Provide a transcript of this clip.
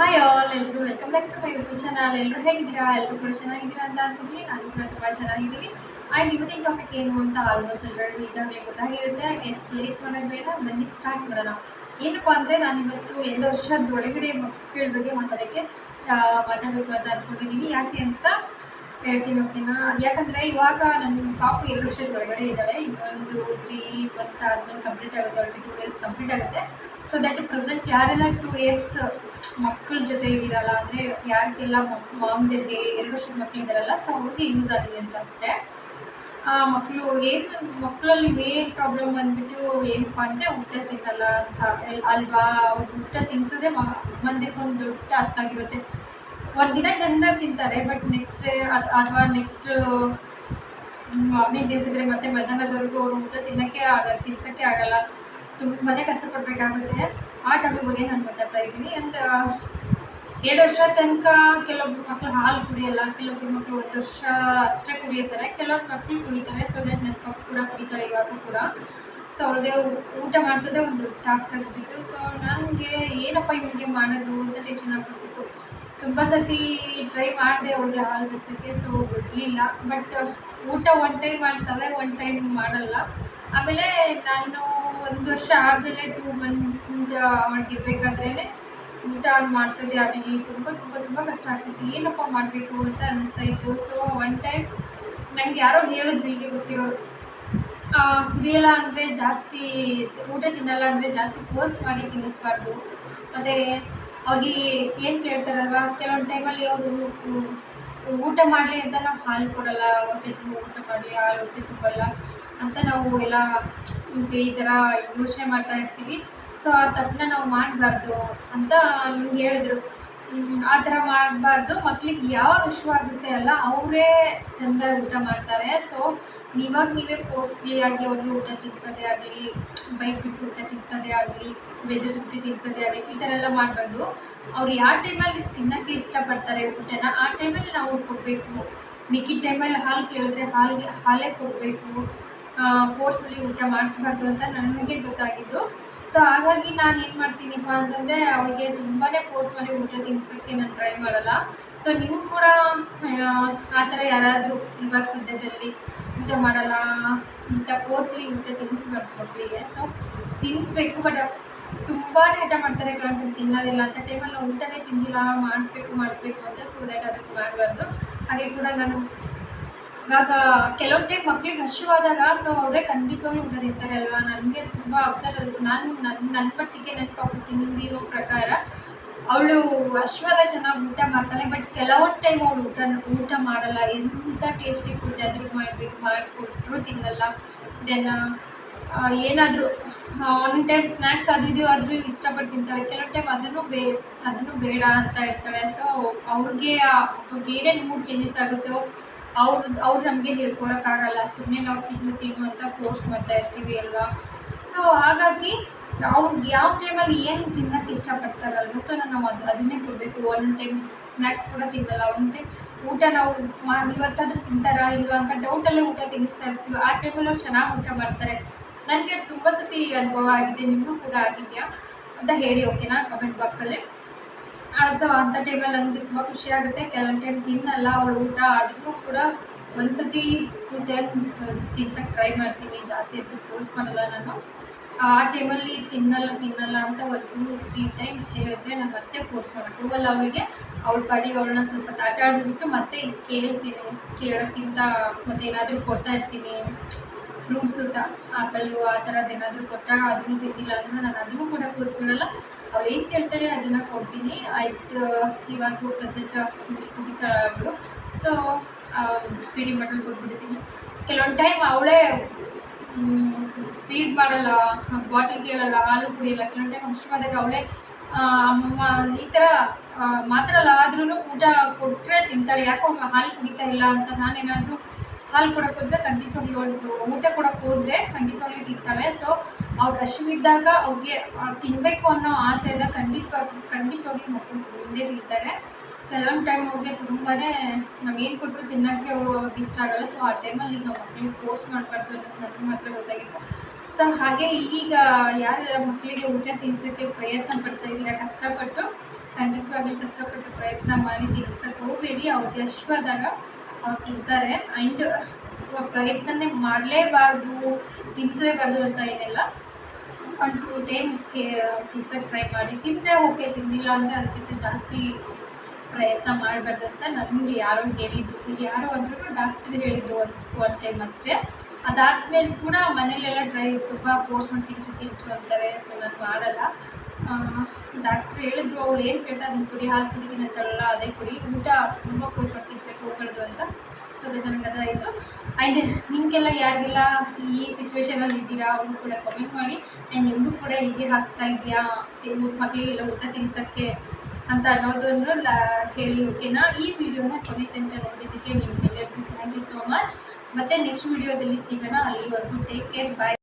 Hi all ಎಲ್ಲರೂ welcome back to my YouTube channel ಎಲ್ಲರೂ ಹೇಗಿದ್ದೀರಾ? ಎಲ್ಲರೂ ಕೂಡ ಚೆನ್ನಾಗಿದ್ದೀರಾ ಅಂತ ಅನ್ಕೋತೀನಿ ನಾನು ಕೂಡ ತುಂಬ ಚೆನ್ನಾಗಿದ್ದೀನಿ. ಆ್ಯಂಡ್ ಇವತ್ತಿನ ಟಾಪಿಕ್ ಏನು ಅಂತ ಆಲ್ಮೋಸ್ಟ್ ಎಲ್ಲರೂ ಈಗಾಗಲೇ ಗೊತ್ತಾಗಿರುತ್ತೆ. ಎಷ್ಟು ಲೇಟ್ ಮಾಡೋದು ಬೇಡ, ಬನ್ನಿ ಸ್ಟಾರ್ಟ್ ಮಾಡೋಣ. ಏನಪ್ಪ ಅಂದರೆ ನಾನು ಇವತ್ತು ಎರಡು ವರ್ಷದ ಒಳಗಡೆ ಮಕ್ಕಳ ಬಗ್ಗೆ ಮಾತಾಡೋಕ್ಕೆ ಮಾತಾಡಬೇಕು ಅಂತ ಅಂದ್ಕೊಂಡಿದ್ದೀನಿ ಯಾಕೆ ಅಂತ ಹೇಳ್ತೀನಿ ಓಕೆನಾ ಯಾಕಂದರೆ ಇವಾಗ ನನ್ನ ಪಾಪು ಎರಡು ವರ್ಷದ ಒಳಗಡೆ ಇದ್ದಾಳೆ. ಇನ್ನೊಂದು ತ್ರೀ ಮಂತ್ ಆದ್ಮೇಲೆ ಕಂಪ್ಲೀಟ್ ಆಗುತ್ತೆ. ಆಲ್ರೆಡಿ ಟೂ ಇಯರ್ಸ್ ಕಂಪ್ಲೀಟ್ ಆಗುತ್ತೆ. ಸೊ ದಟ್ ಪ್ರೆಸೆಂಟ್ ಯಾರೆಲ್ಲ ಟೂ ಇಯರ್ಸ್ ಮಕ್ಕಳ ಜೊತೆ ಇದ್ದೀರಲ್ಲ ಅಂದರೆ ಯಾರಿಗೆಲ್ಲ ಮಾಮ್ದಿರಿಗೆ ಎರಡು ವರ್ಷದ ಮಕ್ಕಳು ಇದ್ದಾರಲ್ಲ ಸೊ ಅವ್ರಿಗೆ ಯೂಸ್ ಆಗಿದೆ ಅಂತ ಅಷ್ಟೇ. ಆ ಮಕ್ಕಳು ಏನು ಮಕ್ಕಳಲ್ಲಿ ಮೇನ್ ಪ್ರಾಬ್ಲಮ್ ಬಂದ್ಬಿಟ್ಟು ಏನಪ್ಪ ಅಂದರೆ ಊಟ ತಿನ್ನಲ್ಲ ಅಂತ ಅಲ್ವಾ? ಊಟ ತಿನ್ಸೋದೇ ಮಂದಿಗೊಂದು ದೊಡ್ಡ ಟಾಸ್ಕ್ ಆಗಿರುತ್ತೆ. ಒಂದು ದಿನ ಚೆಂದಾಗಿ ತಿಂತಾರೆ ಬಟ್ ನೆಕ್ಸ್ಟ್ ಅಥವಾ ನೆಕ್ಸ್ಟ್ ಮಾರ್ನಿಂಗ್ ಇದ್ದರೆ ಮತ್ತೆ ಮಧ್ಯಾಹ್ನದವರೆಗೂ ಅವ್ರು ಊಟ ತಿನ್ನೋಕ್ಕೆ ಆಗಲ್ಲ, ತಿನ್ಸೋಕ್ಕೆ ಆಗಲ್ಲ. ತುಂಬಾ ಕಷ್ಟಪಡಬೇಕಾಗುತ್ತೆ ಆ ಟಾಪಿಕ್ ಬಗ್ಗೆ ನಾನು ಮಾತಾಡ್ತಾ ಇದ್ದೀನಿ. ಅಂತ ಎರಡು ವರ್ಷ ತನಕ ಕೆಲವೊಬ್ರು ಮಕ್ಕಳು ಹಾಲು ಕುಡಿಯಲ್ಲ ಕೆಲವೊಬ್ರು ಮಕ್ಕಳು ಒಂದು ವರ್ಷ ಅಷ್ಟೇ ಕುಡಿಯುತ್ತಾರೆ ಕೆಲವೊಂದು ಮಕ್ಕಳು ಕುಡಿತಾರೆ ಸೊ ದಟ್ ನನ್ನ ಪಕ್ಕ ಕೂಡ ಕುಡಿತಾರೆ ಇವಾಗ ಕೂಡ. ಸೊ ಅವ್ರಿಗೆ ಊಟ ಮಾಡಿಸೋದೇ ಒಂದು ಟಾಸ್ಕ್ ಆಗಿಬಿಟ್ಟಿತ್ತು. ಸೊ ನನಗೆ ಏನಪ್ಪ ಇವನಿಗೆ ಮಾಡೋದು ಅಂತ ಟೆನ್ಷನ್ ಆಗ್ಬಿಡ್ತಿತ್ತು. ತುಂಬ ಸತಿ ಟ್ರೈ ಮಾಡಿದೆ ಅವ್ರಿಗೆ ಹಾಲು ಬಿಡ್ಸೋಕ್ಕೆ ಸೊ ಬಿಡಲಿಲ್ಲ. ಬಟ್ ಊಟ ಒನ್ ಟೈಮ್ ಮಾಡ್ತಾರೆ ಒನ್ ಟೈಮ್ ಮಾಡಲ್ಲ. ಆಮೇಲೆ ನಾನು ಒಂದು ವರ್ಷ ಆದಮೇಲೆ ಟೂ ಮಂತ್ ಅವಳಿಗಿರ್ಬೇಕಾದ್ರೇ ಊಟ ಮಾಡಿಸೋದೇ ಆಗಲಿ, ತುಂಬ ತುಂಬ ತುಂಬ ಕಷ್ಟ ಆಗ್ತಿತ್ತು. ಏನಪ್ಪ ಮಾಡಬೇಕು ಅಂತ ಅನ್ನಿಸ್ತಾ ಇತ್ತು. ಸೊ ಒನ್ ಟೈಮ್ ನನಗೆ ಯಾರೋ ಹೇಳಿದ್ರು ಹೀಗೆ ಗೊತ್ತಿರೋರು. ಕುಡಿಯಲ್ಲ ಅಂದರೆ ಜಾಸ್ತಿ, ಊಟ ತಿನ್ನಲ್ಲ ಅಂದರೆ ಜಾಸ್ತಿ ಫೋರ್ಸ್ ಮಾಡಿ ತಿನ್ನಿಸ್ಬಾರ್ದು. ಮತ್ತು ಅವ್ರಿಗೆ ಏನು ಕೇಳ್ತಾರಲ್ವ? ಕೆಲವೊಂದು ಟೈಮಲ್ಲಿ ಅವರು ಊಟ ಮಾಡಲಿ ಅಂತ ನಾವು ಹಾಲು ಕೊಡಲ್ಲ, ಹೊಟ್ಟೆ ತುಂಬ ಊಟ ಮಾಡಲಿ, ಹಾಲು ಹೊಟ್ಟೆ ತುಂಬಲ್ಲ ಅಂತ ನಾವು ಎಲ್ಲ ಹಿಂಗೆ ಈ ಥರ ಯೋಚನೆ ಮಾಡ್ತಾ ಇರ್ತೀವಿ. ಸೊ ಆ ತಪ್ಪನ್ನ ನಾವು ಮಾಡಬಾರ್ದು ಅಂತ ನಮ್ಗೆ ಹೇಳಿದ್ರು. ಆ ಥರ ಮಾಡಬಾರ್ದು. ಮಕ್ಳಿಗೆ ಯಾವಾಗ ಇಷ್ಟವಾಗುತ್ತೆ ಅಲ್ಲ, ಅವರೇ ಚಂದ ಊಟ ಮಾಡ್ತಾರೆ. ಸೊ ನೀವಾಗ ನೀವೇ ಆಗಿ ಅವ್ರಿಗೆ ಊಟ ತಿನ್ಸೋದೇ ಆಗಲಿ ಬೈಕ್ ಬಿಟ್ಟು ಊಟ ತಿನ್ಸೋದೇ ಆಗಲಿ ಬೆದರಿಸ್ಬಿಟ್ಟು ತಿನ್ಸೋದೇ ಆಗಲಿ, ಈ ಥರ ಎಲ್ಲ ಮಾಡಬಾರ್ದು. ಅವ್ರು ಯಾವ ಟೈಮಲ್ಲಿ ತಿನ್ನೋಕ್ಕೆ ಇಷ್ಟಪಡ್ತಾರೆ ಊಟನ, ಆ ಟೈಮಲ್ಲಿ ನಾವು ಕೊಡಬೇಕು. ಮಿಕ್ಕಿದ ಟೈಮಲ್ಲಿ ಹಾಲು ಕೇಳಿದ್ರೆ ಹಾಲಿಗೆ, ಹಾಲೇ ಕೊಡಬೇಕು. ಫೋರ್ಸ್ಫುಲಿ ಊಟ ಮಾಡಿಸ್ಬಾರ್ದು ಅಂತ ನನಗೆ ಗೊತ್ತಾಗಿದ್ದು. ಸೊ ಹಾಗಾಗಿ ನಾನು ಏನು ಮಾಡ್ತೀನಿಪ್ಪ ಅಂತಂದರೆ ಅವಳಿಗೆ ತುಂಬಾ ಫೋರ್ಸ್ ಮಾಡಿ ಊಟ ತಿನ್ನಿಸೋಕ್ಕೆ ನಾನು ಟ್ರೈ ಮಾಡಲ್ಲ. ಸೊ ನೀವು ಕೂಡ ಆ, ಥರ ಯಾರಾದರೂ ಇವಾಗ ಸದ್ಯದಲ್ಲಿ ಊಟ ಮಾಡಲ್ಲ ಅಂತ ಫೋರ್ಸ್ಲಿ ಊಟ ತಿನ್ನಿಸ್ಬಾರ್ದು ಮಕ್ಕಳಿಗೆ ಸೊ ತಿನ್ನಿಸ್ಬೇಕು ಬಟ್ ತುಂಬಾ ಹಠ ಮಾಡ್ತಾರೆ ಕರೆಂಟ್ ತಿನ್ನೋದಿಲ್ಲ ಅಂತ ಟೈಮಲ್ಲಿ ನಾವು ಊಟನೇ ತಿಂದಿಲ್ಲ ಮಾಡಿಸ್ಬೇಕು ಮಾಡಿಸ್ಬೇಕು ಅಂತ ಸೊ ದ್ಯಾಟ್ ಅದಕ್ಕೆ ಮಾಡಬಾರ್ದು. ಹಾಗೆ ಕೂಡ ನಾನು ಇವಾಗ ಕೆಲವೊಂದು ಟೈಮ್ ಮಕ್ಳಿಗೆ ಹಸಿವಾದಾಗ ಸೊ ಅವರೇ ಖಂಡಿತವಾಗ್ಲೂ ಊಟ ತಿಂತಾರೆ ಅಲ್ವಾ? ನನಗೆ ತುಂಬ ಅಪ್ಸೆಟ್ ನಾನು ನನ್ನ ನನ್ನ ಮಟ್ಟಿಗೆ ನನ್ನ ಪಾಪ ತಿಂದಿರೋ ಪ್ರಕಾರ, ಅವಳು ಹಶ್ವಾದ ಚೆನ್ನಾಗಿ ಊಟ ಮಾಡ್ತಾಳೆ ಬಟ್ ಕೆಲವೊಂದು ಟೈಮ್ ಅವಳು ಊಟ ಊಟ ಮಾಡಲ್ಲ. ಎಂಥ ಟೇಸ್ಟಿ ಫುಡ್ ಆದರೂ ಮಾಡಬೇಕು, ಮಾಡಿಕೊಟ್ರು ತಿನ್ನಲ್ಲ. ದೆನ್ ಏನಾದರೂ ಒಂದೊಂದು ಟೈಮ್ ಸ್ನ್ಯಾಕ್ಸ್ ಅದು ಇದು ಆದರೂ ಇಷ್ಟಪಟ್ಟು ತಿಂತಾಳೆ. ಕೆಲವೊಂದು ಟೈಮ್ ಅದನ್ನು ಬೇ, ಅದನ್ನು ಬೇಡ ಅಂತ ಇರ್ತಾಳೆ. ಸೊ ಅವ್ರಿಗೆ ಏನೇನು ಮೂಡ್ ಚೇಂಜಸ್ ಆಗುತ್ತೋ ಅವ್ರು ಅವ್ರು ನಮಗೆ ಹೇಳ್ಕೊಳಕ್ಕಾಗಲ್ಲ ಸುಮ್ಮನೆ ನಾವು ತಿನ್ನು ತಿನ್ನು ಅಂತ ಫೋರ್ಸ್ ಮಾಡ್ತಾ ಇರ್ತೀವಿ ಅಲ್ವಾ? ಸೊ ಹಾಗಾಗಿ ಅವ್ರಿಗೆ ಯಾವ ಟೈಮಲ್ಲಿ ಏನು ತಿನ್ನೋಕ್ಕೆ ಇಷ್ಟಪಡ್ತಾರಲ್ವ? ಸೊ ನಾವು ಅದು, ಅದನ್ನೇ ಕೊಡಬೇಕು. ಒಂದು ಟೈಮ್ ಸ್ನ್ಯಾಕ್ಸ್ ಕೂಡ ತಿನ್ನಲ್ಲ. ಒಂದು ಟೈಮ್ ಊಟ ನಾವು ಮಾ, ಇವತ್ತಾದ್ರೂ ತಿಂತಾರಾ ಇಲ್ವಾ ಅಂತ ಡೌಟಲ್ಲೇ ಊಟ ತಿನ್ನಿಸ್ತಾ ಇರ್ತೀವಿ. ಆ ಟೈಮಲ್ಲಿ ಅವ್ರು ಚೆನ್ನಾಗಿ ಊಟ ಮಾಡ್ತಾರೆ. ನನಗೆ ತುಂಬ ಸತಿ ಅನುಭವ ಆಗಿದೆ, ನಿಮಗೂ ಕೂಡ ಆಗಿದೆಯಾ? ಅಂತ ಹೇಳಿ ಓಕೆನಾ ಕಮೆಂಟ್ ಬಾಕ್ಸಲ್ಲಿ ಸೊ ಅಂಥ ಟೈಮಲ್ಲಿ ನನಗೆ ತುಂಬ ಖುಷಿ ಆಗುತ್ತೆ. ಕೆಲವೊಂದು ಟೈಮ್ ತಿನ್ನಲ್ಲ, ಅವಳು ಊಟ ಅದಕ್ಕೂ ಕೂಡ ಒಂದ್ಸತಿ ಟೂ ಟೈಮ್ ಟ್ರೈ ಮಾಡ್ತೀನಿ. ಜಾಸ್ತಿ ಅಂತ ಫೋರ್ಸ್ ಮಾಡಲ್ಲ ನಾನು. ಆ ಟೈಮಲ್ಲಿ ತಿನ್ನಲ್ಲ ತಿನ್ನಲ್ಲ ಅಂತ ಒಂದು ಟೂ ತ್ರೀ ಟೈಮ್ಸ್ ಹೇಳಿದ್ರೆ ನಾನು ಮತ್ತೆ ಫೋರ್ಸ್ ಮಾಡೋಕ್ಕೆ ಹೋಗಲ್ಲ ಅವಳಿಗೆ. ಅವಳ ಪಾಡಿಗೆ ಅವಳನ್ನ ಸ್ವಲ್ಪ ಆಟ ಆಡಿಬಿಟ್ಟು ಮತ್ತೆ ಕೇಳ್ತೀನಿ, ಕೇಳೋಕ್ಕಿಂತ ಮತ್ತೆ ಏನಾದರೂ ಕೊಡ್ತಾ ಇರ್ತೀನಿ. ಫ್ರೂಟ್ಸು ತ ಆ್ಯಪಲ್ಲು ಆ ಥರದ್ದು ಏನಾದರೂ ಕೊಟ್ಟಾಗ ಅದನ್ನು ತಿಂದಿಲ್ಲ ಅಂದರೆ ನಾನು ಅದನ್ನು ಕೂಡ ಕೂರಿಸ್ಬಿಡಲ್ಲ. ಅವ್ರು ಏನು ಕೇಳ್ತಾರೆ ಅದನ್ನು ಕೊಡ್ತೀನಿ. ಆಯಿತು, ಇವಾಗ ಪ್ರೆಸೆಂಟ್ ಕುಡಿತಾಳೆ ಅವಳು ಸೊ ಫೀಡಿಂಗ್ ಬಟನ್ ಕೊಟ್ಬಿಡ್ತೀನಿ ಕೆಲವೊಂದು ಟೈಮ್ ಅವಳೇ ಫೀಡ್ ಮಾಡಲ್ಲ ಬಾಟಲ್ ಕೇಳಲ್ಲ, ಹಾಲು ಕುಡಿಯಲ್ಲ. ಕೆಲವೊಂದು ಟೈಮ್ ಹಸಿವಾದಾಗ ಅವಳೇ ಅಮ್ಮ, ಈ ಥರ ಮಾತಾಡಲ್ಲ ಆದ್ರೂ ಊಟ ಕೊಟ್ಟರೆ ತಿಂತಾಳೆ. ಯಾಕೋ ಹಾಲು ಕುಡಿತಾ ಇಲ್ಲ ಅಂತ ನಾನೇನಾದರೂ ಹಾಲು ಕೊಡೋಕೆ ಹೋದರೆ ಖಂಡಿತವಾಗ್ಲೂ ಒಂದು ಊಟ ಕೊಡೋಕೆ ಹೋದರೆ ಖಂಡಿತವಾಗ್ಲೂ ತಿಂತಾಳೆ ಸೊ ಅವ್ರು ಹಸಿವಿದ್ದಾಗ ಅವ್ರಿಗೆ ತಿನ್ನಬೇಕು ಅನ್ನೋ ಆಸೆ ಇದ್ದಾಗ ಖಂಡಿತವಾಗ್ಲೂ ಖಂಡಿತವಾಗ್ಲೂ ಮಕ್ಕಳು ತಿಂದೇ ತಿಂತಾರೆ ಕೆಲವೊಂದು ಟೈಮ್ ಅವ್ರಿಗೆ ತುಂಬಾ ನಾವು ಏನು ಕೊಟ್ಟರು ತಿನ್ನೋಕ್ಕೆ ಅವ್ರು ಅವ್ರಿಗೆ ಇಷ್ಟ ಆಗಲ್ಲ. ಸೊ ಆ ಟೈಮಲ್ಲಿ ನಾವು ಮಕ್ಕಳಿಗೆ ಫೋರ್ಸ್ ಮಾಡಬಾರ್ದು ಅನ್ನೋದು ನನಗೆ ಮಾತ್ರ ಗೊತ್ತಾಗಿತ್ತು. ಸೊ ಹಾಗೆ ಈಗ ಯಾರೆಲ್ಲ ಮಕ್ಕಳಿಗೆ ಊಟ ತಿನ್ಸೋಕ್ಕೆ ಪ್ರಯತ್ನ ಪಡ್ತಾ ಇದ್ದೀರಾ, ಕಷ್ಟಪಟ್ಟು, ಖಂಡಿತವಾಗ್ಲೂ ಕಷ್ಟಪಟ್ಟು ಪ್ರಯತ್ನ ಮಾಡಿ ತಿನ್ಸಕ್ಕೆ ಹೋಗಬೇಡಿ. ಅವ್ರಿಗೆ ಅಶ್ವದಾಗ ಅವ್ರು ಇರ್ತಾರೆ ಆ್ಯಂಡ್ ಪ್ರಯತ್ನನೇ ಮಾಡಲೇಬಾರ್ದು ತಿನ್ನಿಸಲೇಬಾರ್ದು ಅಂತ ಏನಿಲ್ಲ. ಒನ್ ಟು ಟೈಮ್ ಕೇ ತಿನ್ಸಕ್ಕೆ ಟ್ರೈ ಮಾಡಿ. ತಿಂದರೆ ಓಕೆ ತಿಂದಿಲ್ಲ ಅಂದರೆ ಅದಕ್ಕಿಂತ ಜಾಸ್ತಿ ಪ್ರಯತ್ನ ಮಾಡಬಾರ್ದು ಅಂತ ನನಗೆ ಯಾರೋ ಹೇಳಿದ್ರು. ಯಾರೋ ಅಂದ್ರೂ ಡಾಕ್ಟ್ರ್ ಹೇಳಿದರು ಒಂದು ಒನ್ ಟೈಮ್ ಅಷ್ಟೇ. ಅದಾದಮೇಲೆ ಕೂಡ ಮನೇಲೆಲ್ಲ ಡ್ರೈ ತುಂಬ ಫೋರ್ಸ್ ಮಾಡಿ ತಿನ್ಸು ತಿನ್ಸು ಅಂತಾರೆ. ಸೊ ನಾನು ಮಾಡಲ್ಲ. ಡಾಕ್ಟ್ರ್ ಹೇಳಿದ್ರು, ಅವ್ರು ಏನು ಕೇಳ್ತಾರೆ ಅದನ್ನ ಕುಡಿ, ಹಾಲು ಕುಡಿತೀನಿ ಅಂತಾರಲ್ಲ, ಅದೇ ಕುಡಿ. ಊಟ ತುಂಬ ಮಾಡಿ ತಿನ್ಸಕ್ಕೆ ಹೋಗ್ಬಾರ್ದು ಅಂತ. ಸೊ ಅದು ನನಗೆ ಅದಾಯಿತು. ಆ್ಯಂಡ್ ನಿಮಗೆಲ್ಲ ಯಾರಿಗೆಲ್ಲ ಈ ಸಿಚುವೇಶನಲ್ಲಿ ಇದ್ದೀರಾ ಅವರು ಕೂಡ ಕಮೆಂಟ್ ಮಾಡಿ. ಆ್ಯಂಡ್ ನಿಮಗೂ ಕೂಡ ಹೀಗೆ ಹಾಕ್ತಾ ಇದೆಯಾ? ಮಕ್ಕಳಿಗೆಲ್ಲ ಊಟ ತಿನ್ಸೋಕ್ಕೆ ಅಂತ ಅನ್ನೋದನ್ನು ಹೇಳಿ ಓಕೆನಾ ಈ ವಿಡಿಯೋನ ಕೊನೆ ತನಕ ನೋಡಿದ್ದಕ್ಕೆ ನಿಮಗೆಲ್ಲರಿಗೂ ಥ್ಯಾಂಕ್ ಯು ಸೋ ಮಚ್ ಮತ್ತು ನೆಕ್ಸ್ಟ್ ವಿಡಿಯೋದಲ್ಲಿ ಸಿಗೋಣ. ಅಲ್ಲಿವರೆಗೂ ಟೇಕ್ ಕೇರ್ ಬಾಯ್